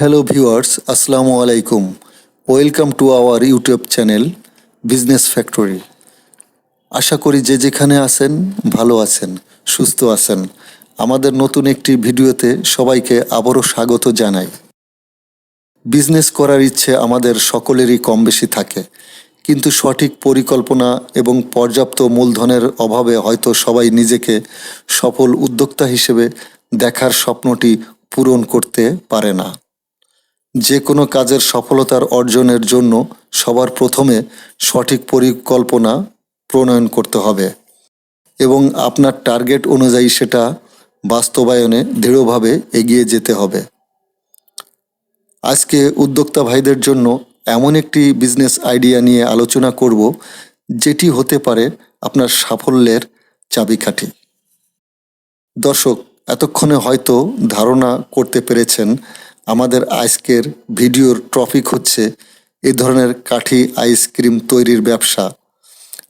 Hello viewers আসসালামু আলাইকুম welcome to our YouTube channel business factory আশা করি যে যেখানে আছেন, ভালো আছেন, সুস্থ আছেন। আমাদের নতুন একটি ভিডিওতে সবাইকে আবারও স্বাগত জানাই। বিজনেস করার ইচ্ছে আমাদের সকলেরই কম বেশি থাকে। কিন্তু সঠিক পরিকল্পনা এবং পর্যাপ্ত মূলধনের অভাবে হয়তো সবাই নিজেকে সফল উদ্যোক্তা হিসেবে দেখার স্বপ্নটি পূরণ করতে পারে না। যে কোনো কাজের সফলতার অর্জনের জন্য সবার প্রথমে সঠিক পরিকল্পনা প্রণয়ন করতে হবে এবং আপনার টার্গেট অনুযায়ী সেটা বাস্তবায়নে দৃঢ়ভাবে এগিয়ে যেতে হবে। আজকে উদ্যোক্তা ভাইদের জন্য এমন একটি বিজনেস আইডিয়া নিয়ে আলোচনা করব, যেটি হতে পারে আপনার সাফল্যের চাবিকাঠি। দর্শক, এতক্ষণে হয়তো ধারণা করতে পেরেছেন আমাদের আজকের ভিডিওর টপিক হচ্ছে এ ধরনের কাঠি আইসক্রিম তৈরির ব্যবসা।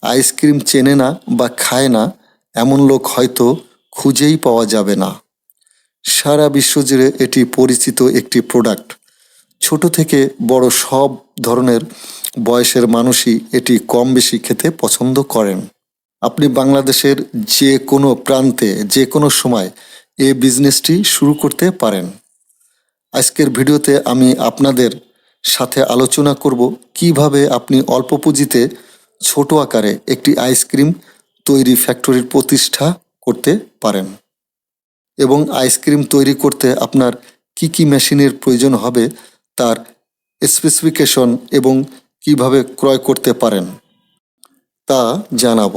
আইসক্রিম চেনে না বা খায় না এমন লোক হয়তো খুঁজেই পাওয়া যাবে না। সারা বিশ্বজুড়ে এটি পরিচিত একটি প্রোডাক্ট ছোট থেকে বড় সব ধরনের বয়সের মানুষই এটি কম বেশি খেতে পছন্দ করেন। আপনি বাংলাদেশের যে কোনো প্রান্তে, যে কোনো সময় এ বিজনেসটি শুরু করতে পারেন। আজকের ভিডিওতে আমি আপনাদের সাথে আলোচনা করব কীভাবে আপনি অল্প পুঁজিতে ছোট আকারে একটি আইসক্রিম তৈরি ফ্যাক্টরির প্রতিষ্ঠা করতে পারেন। এবং আইসক্রিম তৈরি করতে আপনার কি কি মেশিনের প্রয়োজন হবে তার স্পেসিফিকেশন এবং কীভাবে ক্রয় করতে পারেন তা জানাব।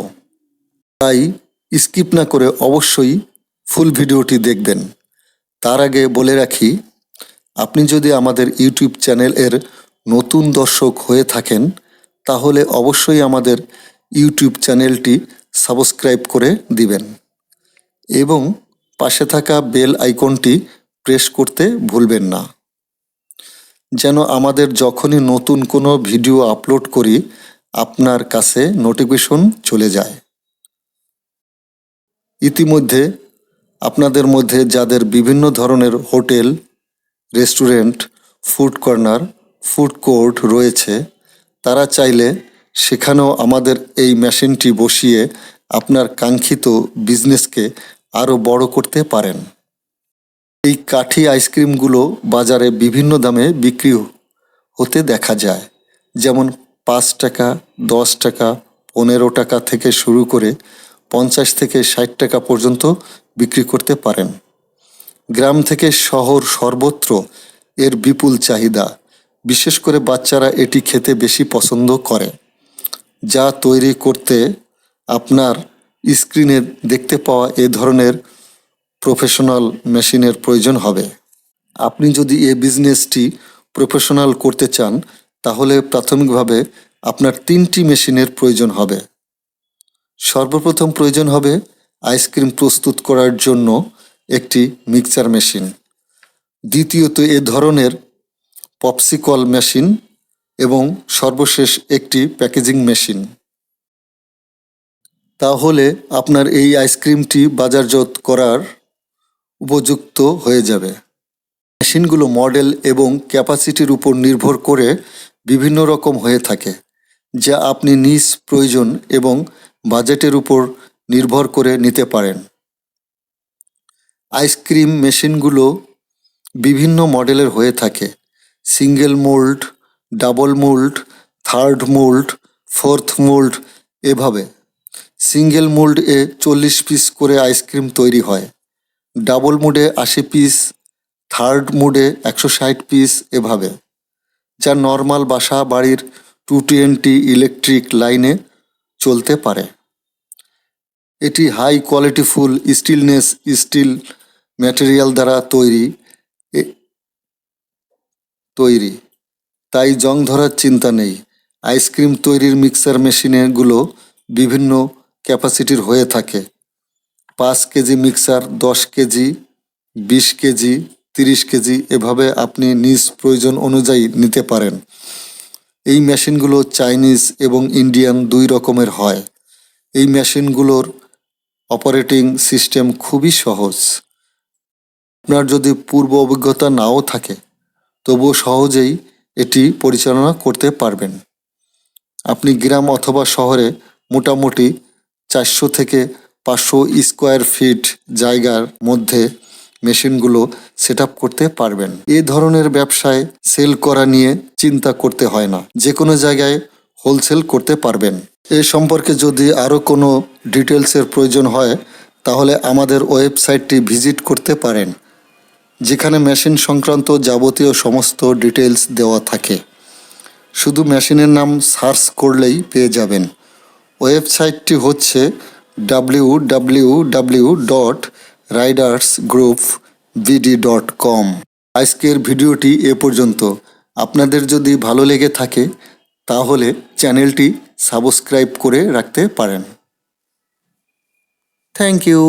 তাই স্কিপ না করে অবশ্যই ফুল ভিডিওটি দেখবেন। তার আগে বলে রাখি আপনি যদি আমাদের ইউটিউব চ্যানেল এর নতুন দর্শক হয়ে থাকেন, তাহলে অবশ্যই আমাদের ইউটিউব চ্যানেলটি সাবস্ক্রাইব করে দিবেন। এবং পাশে থাকা বেল আইকনটি প্রেস করতে ভুলবেন না। যেন আমাদের যখনই নতুন কোনো ভিডিও আপলোড করি, আপনার কাছে নোটিফিকেশন চলে যায়। ইতিমধ্যে, আপনাদের মধ্যে যাদের বিভিন্ন ধরনের hotel restaurant, food corner, food court রয়েছে। তারা চাইলে সেখানেও আমাদের এই মেশিনটি বসিয়ে আপনার কাঙ্ক্ষিত বিজনেসকে আরও বড় করতে পারেন। এই কাঠি আইসক্রিমগুলো বাজারে বিভিন্ন দামে বিক্রি হতে দেখা যায়। যেমন পাঁচ টাকা, দশ টাকা, পনেরো টাকা থেকে শুরু করে পঞ্চাশ থেকে ষাট টাকা পর্যন্ত বিক্রি করতে পারেন। গ্রাম থেকে শহর সর্বত্র এর বিপুল চাহিদা। বিশেষ করে বাচ্চারা এটি খেতে বেশি পছন্দ করে, যা তৈরি করতে আপনার স্ক্রিনে দেখতে পাওয়া এ ধরনের প্রফেশনাল মেশিনের প্রয়োজন হবে। আপনি যদি এ বিজনেসটি প্রফেশনাল করতে চান, তাহলে প্রাথমিকভাবে আপনার তিনটি মেশিনের প্রয়োজন হবে। সর্বপ্রথম প্রয়োজন হবে আইসক্রিম প্রস্তুত করার জন্য একটি মিক্সচার মেশিন। দ্বিতীয়ত, এ ধরনের পপসিকল মেশিন এবং সর্বশেষ একটি প্যাকেজিং মেশিন। তাহলে আপনার এই আইসক্রিমটি বাজারজাত করার উপযুক্ত হয়ে যাবে। মেশিনগুলো মডেল এবং ক্যাপাসিটির উপর নির্ভর করে বিভিন্ন রকম হয়ে থাকে, যা আপনি নিজ প্রয়োজন এবং বাজেটের উপর নির্ভর করে নিতে পারেন। আইসক্রিম মেশিনগুলো বিভিন্ন মডেলের হয়ে থাকে। Single mould double mould third mould fourth mould এভাবে। সিঙ্গেল মোল্ড এ চল্লিশ পিস করে আইসক্রিম তৈরি হয়। ডাবল মোডে আশি পিস থার্ড মোডে একশো ষাট পিস এভাবে। যা নর্মাল বাসা বাড়ির টু টোয়েন্টি ইলেকট্রিক লাইনে চলতে পারে। এটি হাই কোয়ালিটিফুল স্টিলনেস স্টিল ম্যাটেরিয়াল দ্বারা তৈরি তৈরি। তাই জং ধরার চিন্তা নেই। আইসক্রিম তৈরির মিক্সার মেশিনেগুলো বিভিন্ন ক্যাপাসিটির হয়ে থাকে। পাঁচ কেজি মিক্সার দশ কেজি, বিশ কেজি, তিরিশ কেজি এভাবে আপনি নিজ প্রয়োজন অনুযায়ী নিতে পারেন। এই মেশিনগুলো চাইনিজ এবং ইন্ডিয়ান দুই রকমের হয়। এই মেশিনগুলোর অপারেটিং সিস্টেম খুবই সহজ। আপনার যদি পূর্ব অভিজ্ঞতা নাও থাকে, তবুও সহজেই এটি পরিচালনা করতে পারবেন। আপনি গ্রাম অথবা শহরে মোটামুটি চারশো থেকে পাঁচশো স্কোয়ার ফিট জায়গার মধ্যে মেশিনগুলো সেট করতে পারবেন। এ ধরনের ব্যবসায় সেল করা নিয়ে চিন্তা করতে হয় না। যে কোনো জায়গায় হোলসেল করতে পারবেন। এ সম্পর্কে যদি আরও কোনো ডিটেলসের প্রয়োজন হয়, তাহলে আমাদের ওয়েবসাইটটি ভিজিট করতে পারেন। যেখানে মেশিন সংক্রান্ত যাবতীয় সমস্ত ডিটেলস দেওয়া থাকে। শুধু মেশিনের নাম সার্চ করলেই পেয়ে যাবেন। ওয়েবসাইটটি হচ্ছে W W W dot riders group BD dot com আজকের ভিডিওটি এ পর্যন্ত। আপনাদের যদি ভালো লেগে থাকে, তাহলে চ্যানেলটি সাবস্ক্রাইব করে রাখতে পারেন। Thank you.